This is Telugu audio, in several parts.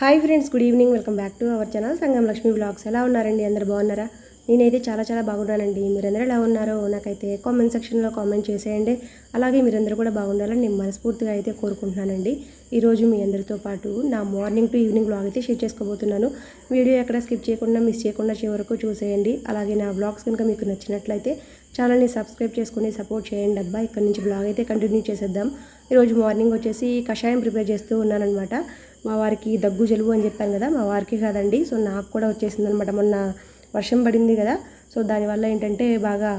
Hi friends good evening. Welcome back to our channel Sangam Lakshmi vlogs. ఎలా ఉన్నారండి? అందరు బాగున్నారా? నేనైతే చాలా చాలా బాగున్నానండి. మీరందరూ ఎలా ఉన్నారో నాకైతే కామెంట్ సెక్షన్లో కామెంట్ చేసేయండి. అలాగే మీరందరూ కూడా బాగుండాలని నేను మనస్ఫూర్తిగా అయితే కోరుకుంటున్నానండి. ఈరోజు మీ అందరితో పాటు నా మార్నింగ్ టు ఈవినింగ్ బ్లాగ్ అయితే షేర్ చేసుకోబోతున్నాను. వీడియో ఎక్కడ స్కిప్ చేయకుండా మిస్ చేయకుండా చివరకు చూసేయండి. అలాగే నా బ్లాగ్స్ కనుక మీకు నచ్చినట్లయితే ఛానల్ని సబ్స్క్రైబ్ చేసుకుని సపోర్ట్ చేయండి. అబ్బా ఇక్కడ నుంచి బ్లాగ్ అయితే కంటిన్యూ చేసేద్దాం. ఈరోజు మార్నింగ్ వచ్చేసి కషాయం ప్రిపేర్ చేస్తూ ఉన్నానన్నమాట. మా వారికి దగ్గు జలుబు అని చెప్పాను కదా మా వారికి కాదండి. సో నాకు కూడా వచ్చేసింది అనమాట మొన్న వర్షం పడింది కదా సో దానివల్ల ఏంటంటే బాగా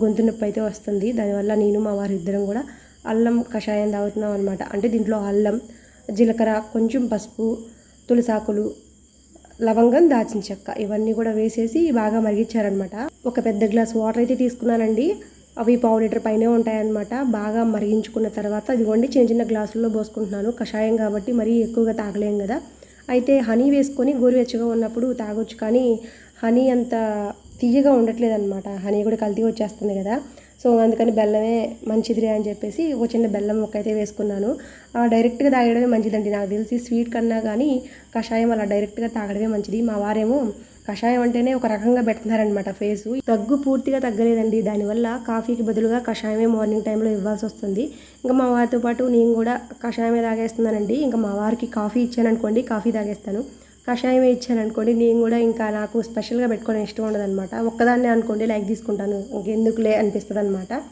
గొంతు నొప్పి అయితే వస్తుంది. దానివల్ల నేను మా వారి ఇద్దరం కూడా అల్లం కషాయం తాగుతున్నాం అనమాట. అంటే దీంట్లో అల్లం జీలకర్ర కొంచెం పసుపు తులసాకులు లవంగం దాచిన చెక్క ఇవన్నీ కూడా వేసేసి బాగా మరిగించారనమాట. ఒక పెద్ద గ్లాస్ వాటర్ అయితే తీసుకున్నానండి. అవి పావు లీటర్ పైనే ఉంటాయన్నమాట. బాగా మరిగించుకున్న తర్వాత ఇదిగోండి చిన్న చిన్న గ్లాసుల్లో పోసుకుంటున్నాను. కషాయం కాబట్టి మరీ ఎక్కువగా తాగలేం కదా. అయితే హనీ వేసుకొని గోరువెచ్చగా ఉన్నప్పుడు తాగొచ్చు కానీ హనీ అంత తీయగా ఉండట్లేదు అనమాట హనీ కూడా కల్తీ వచ్చేస్తుంది కదా. సో అందుకని బెల్లమే మంచిదిరే అని చెప్పేసి ఒక చిన్న బెల్లం ముక్క అయితే వేసుకున్నాను. ఆ, డైరెక్ట్గా తాగడమే మంచిదండి. నాకు తెలిసి స్వీట్ కన్నా కానీ కషాయం అలా డైరెక్ట్గా తాగడమే మంచిది. మా వారేమో కషాయం అంటేనే ఒక రకంగా పెడుతున్నారనమాట ఫేసు. దగ్గు పూర్తిగా తగ్గలేదండి. దానివల్ల కాఫీకి బదులుగా కషాయమే మార్నింగ్ టైంలో ఇవ్వాల్సి వస్తుంది. ఇంకా మా వారితో పాటు నేను కూడా కషాయమే తాగేస్తున్నానండి. ఇంకా మా వారికి కాఫీ ఇచ్చాను అనుకోండి కాఫీ తాగేస్తాను. కషాయమే ఇచ్చాను అనుకోండి నేను కూడా ఇంకా నాకు స్పెషల్గా పెట్టుకోవడం ఇష్టం ఉండదన్నమాట. ఒక్కదాన్నే అనుకోండి లైక్ తీసుకుంటాను. ఇంకెందుకులే అనిపిస్తుంది అనమాట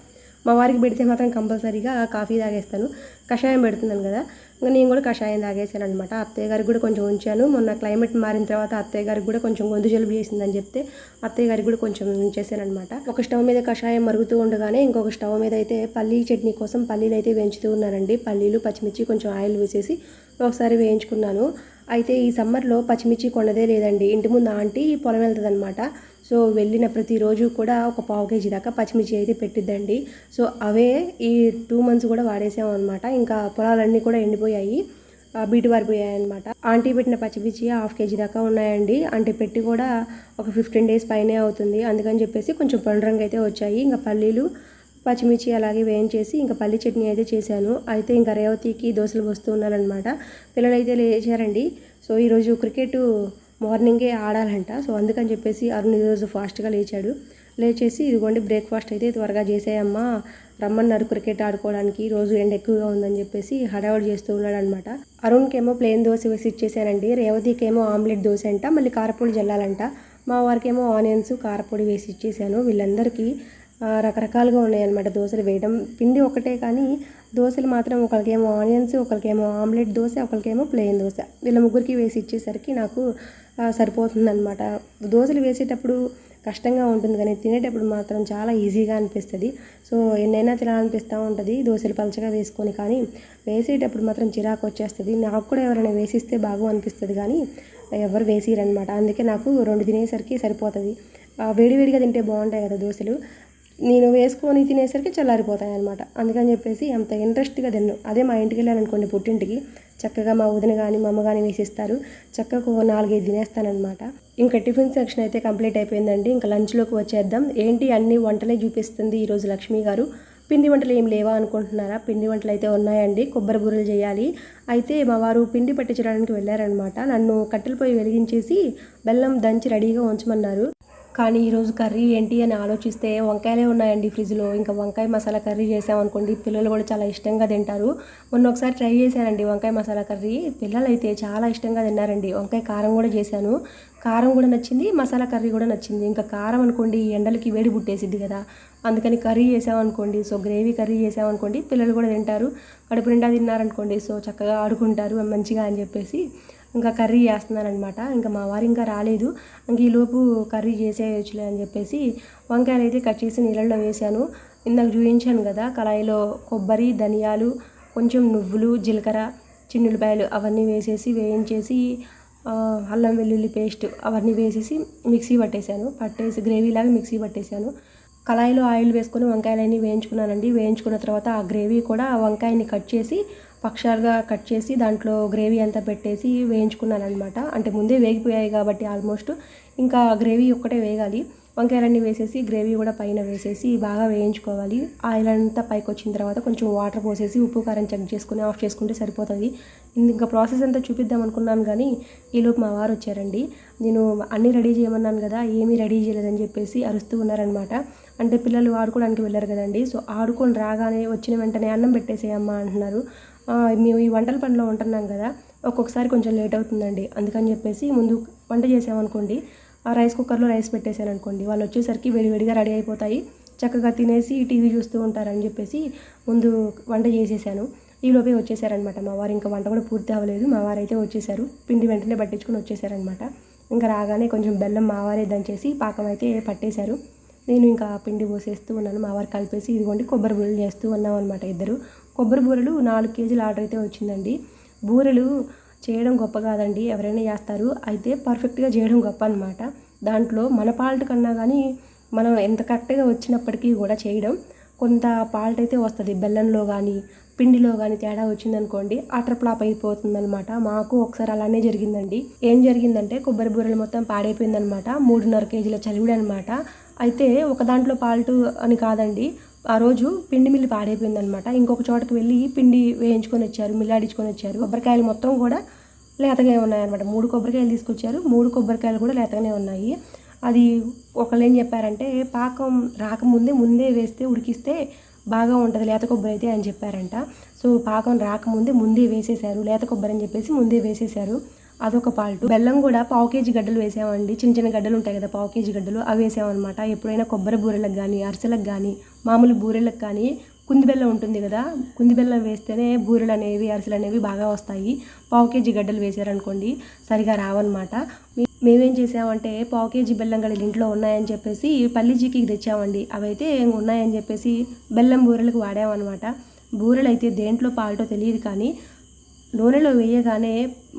మా వారికి పెడితే మాత్రం కంపల్సరీగా కాఫీ తాగేస్తాను. కషాయం పెడుతున్నాను కదా. ఇంకా నేను కూడా కషాయం తాగేసాను అనమాట అత్తయ్య గారికి కూడా కొంచెం ఉంచాను. మొన్న క్లైమేట్ మారిన తర్వాత అత్తయ్య గారికి కూడా కొంచెం గొంతు జలుబు చేసిందని చెప్తే అత్తయ్య గారికి కూడా కొంచెం ఉంచేసాను అనమాట ఒక స్టవ్ మీద కషాయం మరుగుతూ ఉండగానే ఇంకొక స్టవ్ మీద అయితే పల్లీ చట్నీ కోసం పల్లీలు అయితే వేయించుతూ ఉన్నారండి. పల్లీలు పచ్చిమిర్చి కొంచెం ఆయిల్ వేసేసి ఒకసారి వేయించుకున్నాను. అయితే ఈ సమ్మర్లో పచ్చిమిర్చి కొండదే లేదండి. ఇంటి ముందు ఆంటీ పొలం వెళ్తుంది అనమాట సో వెళ్ళిన ప్రతిరోజు కూడా ఒక పావు కేజీ దాకా పచ్చిమిర్చి అయితే పెట్టిద్దండి. సో అవే ఈ టూ మంత్స్ కూడా వాడేసాం అనమాట ఇంకా పొలాలన్నీ కూడా ఎండిపోయాయి. బీటు వారిపోయాయి అనమాట ఆంటీ పెట్టిన పచ్చిమిర్చి హాఫ్ కేజీ దాకా ఉన్నాయండి. అంటే పెట్టి కూడా ఒక ఫిఫ్టీన్ డేస్ పైనే అవుతుంది. అందుకని చెప్పేసి కొంచెం పండురంగా అయితే వచ్చాయి. ఇంకా పల్లీలు పచ్చిమిర్చి అలాగే వేయించేసి ఇంకా పల్లి చట్నీ అయితే చేశాను. అయితే ఇంకా రేవతికి దోశలు వస్తూ ఉన్నారనమాట పిల్లలు అయితే లేచారండి. సో ఈరోజు క్రికెట్ మార్నింగే ఆడాలంట. సో అందుకని చెప్పేసి అరుణ్ ఈరోజు ఫాస్ట్గా లేచాడు. లేచేసి ఇదిగోండి బ్రేక్ఫాస్ట్ అయితే త్వరగా చేసేయమ్మా. రమ్మన్నారు క్రికెట్ ఆడుకోవడానికి రోజు ఎండ ఎక్కువగా ఉందని చెప్పేసి హడావుడి చేస్తూ ఉన్నాడు అనమాట అరుణ్కేమో ప్లేన్ దోశ వేసి ఇచ్చేసానండి రేవతికేమో ఆమ్లెట్ దోశ అంట మళ్ళీ కారపొడి జల్లాలంట. మా వారికేమో ఆనియన్స్ కారపొడి వేసి ఇచ్చేసాను. వీళ్ళందరికీ రకరకాలుగా ఉన్నాయన్నమాట దోశలు వేయడం. పిండి ఒకటే కానీ దోశలు మాత్రం ఒకరికేమో ఆనియన్స్ ఒకరికేమో ఆమ్లెట్ దోశ ఒకరికేమో ప్లెయిన్ దోశ. వీళ్ళ ముగ్గురికి వేసి ఇచ్చేసరికి నాకు సరిపోతుందనమాట దోశలు వేసేటప్పుడు కష్టంగా ఉంటుంది కానీ తినేటప్పుడు మాత్రం చాలా ఈజీగా అనిపిస్తుంది. సో ఎన్నైనా తినాలనిపిస్తూ ఉంటుంది దోశలు పలచగా వేసుకొని కానీ వేసేటప్పుడు మాత్రం చిరాకు వచ్చేస్తుంది. నాకు కూడా ఎవరైనా వేసిస్తే బాగా అనిపిస్తుంది కానీ ఎవరు వేసిరనమాట అందుకే నాకు రెండు తినేసరికి సరిపోతుంది. వేడివేడిగా తింటే బాగుంటాయి కదా దోశలు. నేను వేసుకొని తినేసరికి చల్లారిపోతాయి అనమాట అందుకని చెప్పేసి అంత ఇంట్రెస్ట్గా తిన్నాను అదే మా ఇంటికి వెళ్ళాను అనుకోండి పుట్టింటికి చక్కగా మా వదిన కానీ మా అమ్మ కానీ వేసిస్తారు. చక్కగా ఒక నాలుగైదు తినేస్తానమాట ఇంకా టిఫిన్ సెక్షన్ అయితే కంప్లీట్ అయిపోయిందండి. ఇంకా లంచ్లోకి వచ్చేద్దాం. ఏంటి అన్ని వంటలే చూపిస్తుంది ఈరోజు లక్ష్మి గారు. పిండి వంటలు ఏం లేవా అనుకుంటున్నారా? పిండి వంటలు అయితే ఉన్నాయండి. కొబ్బరి బూరెలు చేయాలి. అయితే మా వారు పిండి పట్టించడానికి వెళ్ళారనమాట నన్ను కట్టెల పొయ్యి వెలిగించేసి బెల్లం దంచి రెడీగా ఉంచమన్నారు. కానీ ఈరోజు కర్రీ ఏంటి అని ఆలోచిస్తే వంకాయలే ఉన్నాయండి ఫ్రిడ్జ్లో. ఇంకా వంకాయ మసాలా కర్రీ చేసామనుకోండి పిల్లలు కూడా చాలా ఇష్టంగా తింటారు. మొన్న ఒకసారి ట్రై చేశానండి వంకాయ మసాలా కర్రీ. పిల్లలు అయితే చాలా ఇష్టంగా తిన్నారండి. వంకాయ కారం కూడా చేశాను. కారం కూడా నచ్చింది మసాలా కర్రీ కూడా నచ్చింది. ఇంకా కారం అనుకోండి ఎండలకి వేడి పుట్టేసిద్ది కదా. అందుకని కర్రీ చేసామనుకోండి సో గ్రేవీ కర్రీ చేసామనుకోండి పిల్లలు కూడా తింటారు. కడుపు నిండా తిన్నారనుకోండి సో చక్కగా ఆడుకుంటారు మంచిగా అని చెప్పేసి. ఇంకా కర్రీ చేస్తున్నానమాట ఇంకా మా వారు ఇంకా రాలేదు. ఇంక ఈలోపు కర్రీ చేసేయచ్చులే అని చెప్పేసి వంకాయలు అయితే కట్ చేసి నీళ్ళల్లో వేశాను. ఇందాక చూపించాను కదా కళాయిలో కొబ్బరి ధనియాలు కొంచెం నువ్వులు జీలకర్ర చిన్నులపాయలు అవన్నీ వేసేసి వేయించేసి అల్లం వెల్లుల్లి పేస్ట్ అవన్నీ వేసేసి మిక్సీ పట్టేశాను. పట్టేసి గ్రేవీలాగా మిక్సీ పట్టేశాను. కళాయిలో ఆయిల్ వేసుకొని వంకాయలన్నీ వేయించుకున్నానండి. వేయించుకున్న తర్వాత ఆ గ్రేవీ కూడా ఆ వంకాయని కట్ చేసి పక్షాలుగా కట్ చేసి దాంట్లో గ్రేవీ అంతా పెట్టేసి వేయించుకున్నాను అనమాట అంటే ముందే వేగిపోయాయి కాబట్టి ఆల్మోస్ట్ ఇంకా గ్రేవీ ఒక్కటే వేగాలి. వంకాయలన్నీ వేసేసి గ్రేవీ కూడా పైన వేసేసి బాగా వేయించుకోవాలి. ఆయిల్ అంతా పైకి వచ్చిన తర్వాత కొంచెం వాటర్ పోసేసి ఉప్పు కారం చెక్ చేసుకుని ఆఫ్ చేసుకుంటే సరిపోతుంది. ఇంకా ప్రాసెస్ అంతా చూపిద్దాం అనుకున్నాను కానీ ఈలోపు మా వారు వచ్చారండి. నేను అన్నీ రెడీ చేయమన్నాను కదా ఏమీ రెడీ చేయలేదని చెప్పేసి అరుస్తూ ఉన్నారనమాట అంటే పిల్లలు ఆడుకోవడానికి వెళ్ళారు కదండి సో ఆడుకొని రాగానే వచ్చిన వెంటనే అన్నం పెట్టేసేయమ్మా అంటున్నారు. మేము ఈ వంటల పనిలో ఉంటున్నాం కదా ఒక్కొక్కసారి కొంచెం లేట్ అవుతుందండి. అందుకని చెప్పేసి ముందు వంట చేసామనుకోండి ఆ రైస్ కుక్కర్లో రైస్ పెట్టేశాను అనుకోండి వాళ్ళు వచ్చేసరికి వేడివేడిగా రెడీ అయిపోతాయి చక్కగా తినేసి టీవీ చూస్తూ ఉంటారని చెప్పేసి ముందు వంట చేసేసాను. ఈ లోపే వచ్చేసారనమాట మా వారు ఇంకా వంట కూడా పూర్తి అవ్వలేదు. మా వారు అయితే వచ్చేసారు. పిండి వెంటనే పట్టించుకొని వచ్చేసారనమాట ఇంకా రాగానే కొంచెం బెల్లం మా వారే దంచేసి పాకం అయితే పట్టేశారు. నేను ఇంకా పిండి పోసేస్తూ ఉన్నాను. మా వారు కలిపేసి ఇదిగోండి కొబ్బరి బూరెలు చేస్తూ ఉన్నాం అనమాట ఇద్దరు. కొబ్బరి బూరెలు నాలుగు కేజీల ఆర్డర్ అయితే వచ్చిందండి. బూరెలు చేయడం గొప్ప కాదండి ఎవరైనా చేస్తారు. అయితే పర్ఫెక్ట్గా చేయడం గొప్ప అనమాట దాంట్లో మన పాల్ట్ కన్నా కానీ మనం ఎంత కరెక్ట్గా వచ్చినప్పటికీ కూడా చేయడం. కొంత పాల్ట్ అయితే వస్తుంది. బెల్లంలో కానీ పిండిలో కానీ తేడా వచ్చిందనుకోండి అటర్ ఫ్లాప్ అయిపోతుంది అనమాట మాకు ఒకసారి అలానే జరిగిందండి. ఏం జరిగిందంటే కొబ్బరి బూరెలు మొత్తం పాడైపోయిందనమాట మూడున్నర కేజీల చలివిడి అనమాట అయితే ఒక దాంట్లో పాల్టు అని కాదండి ఆ రోజు పిండి మిల్లి పాడైపోయిందనమాట ఇంకొక చోటకి వెళ్ళి పిండి వేయించుకొని వచ్చారు మిల్లాడించుకొని వచ్చారు. కొబ్బరికాయలు మొత్తం కూడా లేతగా ఉన్నాయన్నమాట. మూడు కొబ్బరికాయలు తీసుకొచ్చారు. మూడు కొబ్బరికాయలు కూడా లేతగానే ఉన్నాయి. అది ఒకళ్ళు ఏం చెప్పారంటే పాకం రాకముందే ముందే వేస్తే ఉడికిస్తే బాగా ఉంటుంది లేత కొబ్బరి అయితే అని చెప్పారంట. సో పాకం రాకముందే ముందే వేసేసారు లేత కొబ్బరి అని చెప్పేసి ముందే వేసేసారు అదొక పాల్టు బెల్లం కూడా పావు కేజీ గడ్డలు వేసామండి. చిన్న చిన్న గడ్డలు ఉంటాయి కదా పావు కేజీ గడ్డలు. అవి వేసామన్నమాట. ఎప్పుడైనా కొబ్బరి బూరెలకు కానీ అరిసెలకు కానీ మామూలు బూరెలకు కానీ కుంది బెల్లం ఉంటుంది కదా కుంది బెల్లం వేస్తేనే బూరెలు అనేవి అరిసెలు అనేవి బాగా వస్తాయి. పావు కేజీ గడ్డలు వేసారనుకోండి సరిగా రావన్నమాట. మేమేం చేసామంటే పావు కేజీ బెల్లం గడలు ఇంట్లో ఉన్నాయని చెప్పేసి పల్లీజీకి తెచ్చామండి. అవైతే ఉన్నాయని చెప్పేసి బెల్లం బూరెలకు వాడామన్నమాట. బూరెలు అయితే దేంట్లో పాల్టో తెలియదు కానీ నూనెలో వేయగానే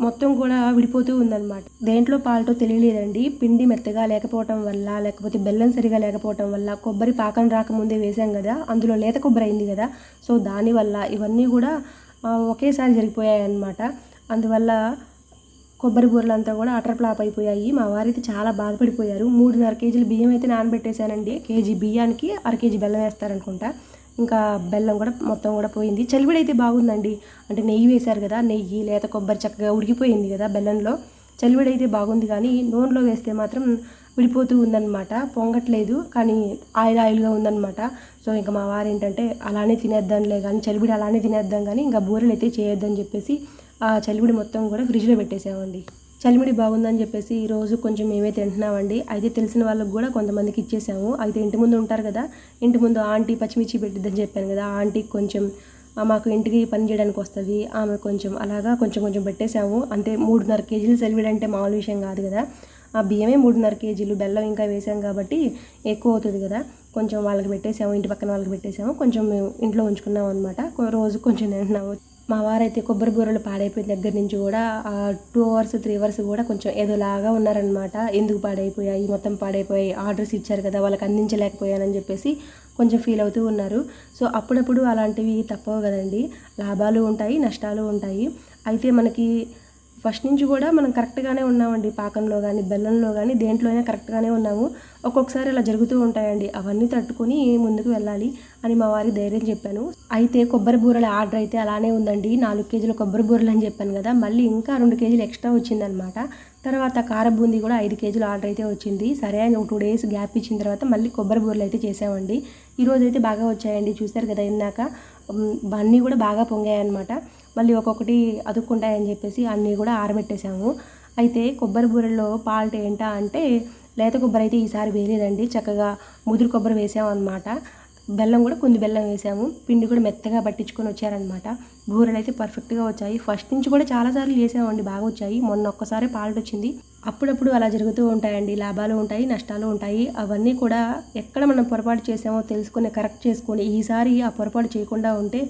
మొత్తం కూడా విడిపోతూ ఉందన్నమాట. దేంట్లో పాలటో తెలియలేదండి. పిండి మెత్తగా లేకపోవటం వల్ల లేకపోతే బెల్లం సరిగా లేకపోవటం వల్ల కొబ్బరి పాకం రాకముందే వేసాం కదా అందులో లేత కొబ్బరి అయింది కదా. సో దానివల్ల ఇవన్నీ కూడా ఒకేసారి జరిగిపోయాయి అన్నమాట అందువల్ల కొబ్బరి బూరలంతా కూడా అటర్ ఫ్లాప్ అయిపోయాయి. మా వారైతే చాలా బాధపడిపోయారు. మూడున్నర కేజీలు బియ్యం అయితే నానబెట్టేశానండి. కేజీ బియ్యానికి అర కేజీ బెల్లం వేస్తారనుకుంటా. ఇంకా బెల్లం కూడా మొత్తం కూడా పోయింది. చలివిడి అయితే బాగుందండి. అంటే నెయ్యి వేశారు కదా నెయ్యి లేత కొబ్బరి చక్కగా ఉడికిపోయింది కదా బెల్లంలో. చలివిడి అయితే బాగుంది కానీ నూనెలో వేస్తే మాత్రం విడిపోతూ ఉందన్నమాట. పొంగట్లేదు కానీ ఆయిల్ ఆయిల్గా ఉందన్నమాట. సో ఇంకా మా వారు ఏంటంటే అలానే తినేద్దాంలే కానీ చలివిడి అలానే తినేద్దాం కానీ ఇంకా బూరెలు అయితే చేయొద్దని చెప్పేసి ఆ చలివిడి మొత్తం కూడా ఫ్రిడ్జ్లో పెట్టేసామండి. చలిమిడి బాగుందని చెప్పేసి ఈ రోజు కొంచెం మేమే తింటున్నామండి. అయితే తెలిసిన వాళ్ళకి కూడా కొంతమందికి ఇచ్చేసాము. అయితే ఇంటి ముందు ఉంటారు కదా ఇంటి ముందు ఆంటీ పచ్చిమిర్చి పెట్టిద్దని చెప్పాను కదా ఆంటీ ఆంటీకి కొంచెం మాకు ఇంటికి పని చేయడానికి వస్తుంది. ఆమె కొంచెం అలాగా కొంచెం కొంచెం పెట్టేసాము. అంటే మూడున్నర కేజీలు చలివిడి అంటే మామూలు విషయం కాదు కదా. ఆ బియ్యమే మూడున్నర కేజీలు బెల్లం ఇంకా వేసాం కాబట్టి ఎక్కువ అవుతుంది కదా. కొంచెం వాళ్ళకి పెట్టేసాము ఇంటి పక్కన వాళ్ళకి పెట్టేసాము. కొంచెం మేము ఇంట్లో ఉంచుకున్నాం అనమాట రోజు కొంచెం తింటున్నాము. మా వారైతే కొబ్బరి బూరలు పాడైపోయిన దగ్గర నుంచి కూడా టూ అవర్స్ త్రీ అవర్స్ కూడా కొంచెం ఏదోలాగా ఉన్నారనమాట ఎందుకు పాడైపోయాయి? మొత్తం పాడైపోయాయి ఆర్డర్స్ ఇచ్చారు కదా వాళ్ళకి అందించలేకపోయానని చెప్పేసి కొంచెం ఫీల్ అవుతూ ఉన్నారు. సో అప్పుడప్పుడు అలాంటివి తప్పవు కదండి. లాభాలు ఉంటాయి నష్టాలు ఉంటాయి. అయితే మనకి ఫస్ట్ నుంచి కూడా మనం కరెక్ట్గానే ఉన్నామండి. పాకంలో కానీ బెల్లంలో కానీ దేంట్లో అయినా కరెక్ట్గానే ఉన్నాము. ఒక్కొక్కసారి ఇలా జరుగుతూ ఉంటాయండి. అవన్నీ తట్టుకొని ముందుకు వెళ్ళాలి అని మా వారి ధైర్యం చెప్పాను. అయితే కొబ్బరి బూరల ఆర్డర్ అయితే అలానే ఉందండి. నాలుగు కేజీల కొబ్బరి బూరలు అని చెప్పాను కదా! మళ్ళీ ఇంకా రెండు కేజీలు ఎక్స్ట్రా వచ్చిందనమాట. తర్వాత కార బూందీ కూడా ఐదు కేజీలు ఆర్డర్ అయితే వచ్చింది. సరే అని ఒక టూ డేస్ గ్యాప్ ఇచ్చిన తర్వాత మళ్ళీ కొబ్బరి బూరలు అయితే చేసామండి. ఈరోజు అయితే బాగా వచ్చాయండి. చూశారు కదా ఇందాక? అన్నీ కూడా బాగా పొంగాయన్నమాట. మళ్ళీ ఒక్కొక్కటి అతుక్కుంటాయని చెప్పేసి అన్నీ కూడా ఆరబెట్టేసాము అయితే కొబ్బరి బూరెల్లో పాల్ట్ ఏంటా అంటే లేత కొబ్బరి అయితే ఈసారి వేయలేదండి. చక్కగా ముదురు కొబ్బరి వేసాము అనమాట బెల్లం కూడా కొన్ని బెల్లం వేసాము. పిండి కూడా మెత్తగా పట్టించుకొని వచ్చారనమాట బూరెలు అయితే పర్ఫెక్ట్గా వచ్చాయి. ఫస్ట్ నుంచి కూడా చాలాసార్లు చేసామండి బాగా వచ్చాయి. మొన్న ఒక్కసారి పాల్ట్ వచ్చింది. అప్పుడప్పుడు అలా జరుగుతూ ఉంటాయండి. లాభాలు ఉంటాయి నష్టాలు ఉంటాయి. అవన్నీ కూడా ఎక్కడ మనం పొరపాటు చేసామో తెలుసుకొని కరెక్ట్ చేసుకొని ఈసారి ఆ పొరపాటు చేయకుండా ఉంటే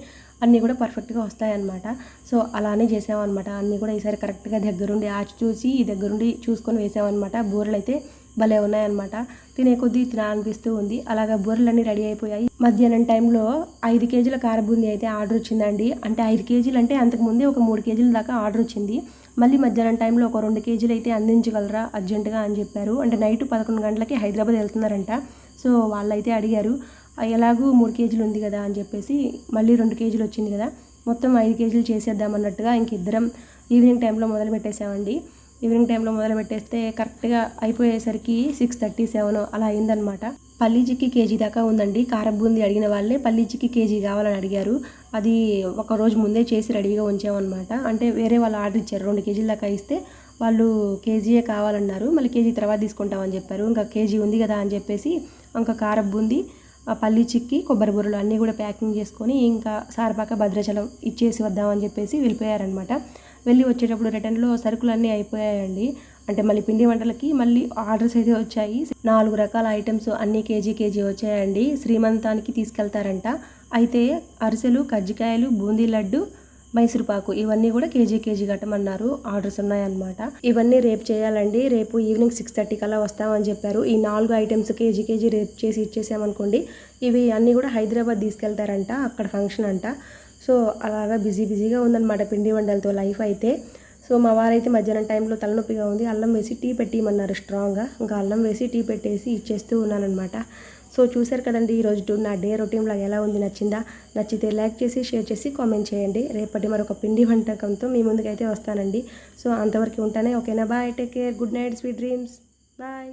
అన్నీ కూడా పర్ఫెక్ట్గా వస్తాయన్నమాట. సో అలానే చేసామన్నమాట. అన్నీ కూడా ఈసారి కరెక్ట్గా దగ్గరుండి ఆచి చూసి ఈ దగ్గరుండి చూసుకొని వేసామన్నమాట. బూరలు అయితే భలే ఉన్నాయన్నమాట. తినే కొద్దీ తినాలనిపిస్తూ ఉంది. అలాగా బూరలన్నీ రెడీ అయిపోయాయి. మధ్యాహ్నం టైంలో ఐదు కేజీల కారబూంది అయితే ఆర్డర్ వచ్చిందండి. అంటే ఐదు కేజీలు అంటే అంతకుముందే ఒక మూడు కేజీల దాకా ఆర్డర్ వచ్చింది. మళ్ళీ మధ్యాహ్నం టైంలో ఒక రెండు కేజీలు అయితే అందించగలరా అర్జెంటుగా అని చెప్పారు. అంటే నైట్ పదకొండు గంటలకి హైదరాబాద్ వెళ్తున్నారంట. సో వాళ్ళైతే అడిగారు ఎలాగూ మూడు కేజీలు ఉంది కదా అని చెప్పేసి మళ్ళీ రెండు కేజీలు వచ్చింది కదా మొత్తం ఐదు కేజీలు చేసేద్దాం అన్నట్టుగా ఇంక ఇద్దరం ఈవినింగ్ టైంలో మొదలు పెట్టేసామండి ఈవినింగ్ టైంలో మొదలు పెట్టేస్తే కరెక్ట్గా అయిపోయేసరికి సిక్స్ థర్టీ సెవెన్ అలా అయిందనమాట పల్లీ చిక్కి కేజీ దాకా ఉందండి. కారం అడిగిన వాళ్ళే పల్లీ చిక్కి కేజీ కావాలని అడిగారు. అది ఒక రోజు ముందే చేసి రెడీగా ఉంచామన్నమాట. అంటే వేరే వాళ్ళు ఆర్డర్ ఇచ్చారు. రెండు కేజీల దాకా ఇస్తే వాళ్ళు కేజీయే కావాలన్నారు. మళ్ళీ కేజీ తర్వాత తీసుకుంటామని చెప్పారు. ఇంకా కేజీ ఉంది కదా అని చెప్పేసి ఇంకా కారం బూందీ పల్లి చిక్కి కొబ్బరి బుర్రలు అన్నీ కూడా ప్యాకింగ్ చేసుకొని ఇంకా సారపాక భద్రాచలం ఇచ్చేసి వద్దామని చెప్పేసి వెళ్ళిపోయారనమాట వెళ్ళి వచ్చేటప్పుడు రిటర్న్లో సరుకులు అన్నీ అయిపోయాయండి. అంటే మళ్ళీ పిండి వంటలకి మళ్ళీ ఆర్డర్స్ అయితే వచ్చాయి. నాలుగు రకాల ఐటమ్స్ అన్ని కేజీ కేజీ వచ్చాయండి. శ్రీమంతానికి తీసుకెళ్తారంట. అయితే అరిసెలు కజ్జికాయలు బూందీ లడ్డు మైసూరుపాకు. ఇవన్నీ కూడా కేజీ కేజీ కట్టమన్నారు. ఆర్డర్స్ ఉన్నాయన్నమాట. ఇవన్నీ రేపు చేయాలండి. రేపు ఈవినింగ్ సిక్స్ థర్టీ కల్లా వస్తామని చెప్పారు. ఈ నాలుగు ఐటమ్స్ కేజీ కేజీ రేపు చేసి ఇచ్చేసామనుకోండి. ఇవి అన్నీ కూడా హైదరాబాద్ తీసుకెళ్తారంట. అక్కడ ఫంక్షన్ అంట. సో అలాగా బిజీ బిజీగా ఉందన్నమాట పిండి వండలతో లైఫ్ అయితే. సో మా వారైతే మధ్యాహ్నం టైంలో తలనొప్పిగా ఉంది. అల్లం వేసి టీ పెట్టిమన్నారు స్ట్రాంగ్గా. ఇంకా అల్లం వేసి టీ పెట్టేసి ఇచ్చేస్తూ ఉన్నానన్నమాట. సో చూశారు కదండి ఈరోజు నా డే రొటీన్ ఎలా ఉంది నచ్చిందా? నచ్చితే లైక్ చేసి షేర్ చేసి కామెంట్ చేయండి. రేపటి మరొక పిండి వంటకంతో మీ ముందుకైతే వస్తానండి. సో అంతవరకు ఉంటానే ఓకేనా? Bye take care good night sweet dreams. Bye.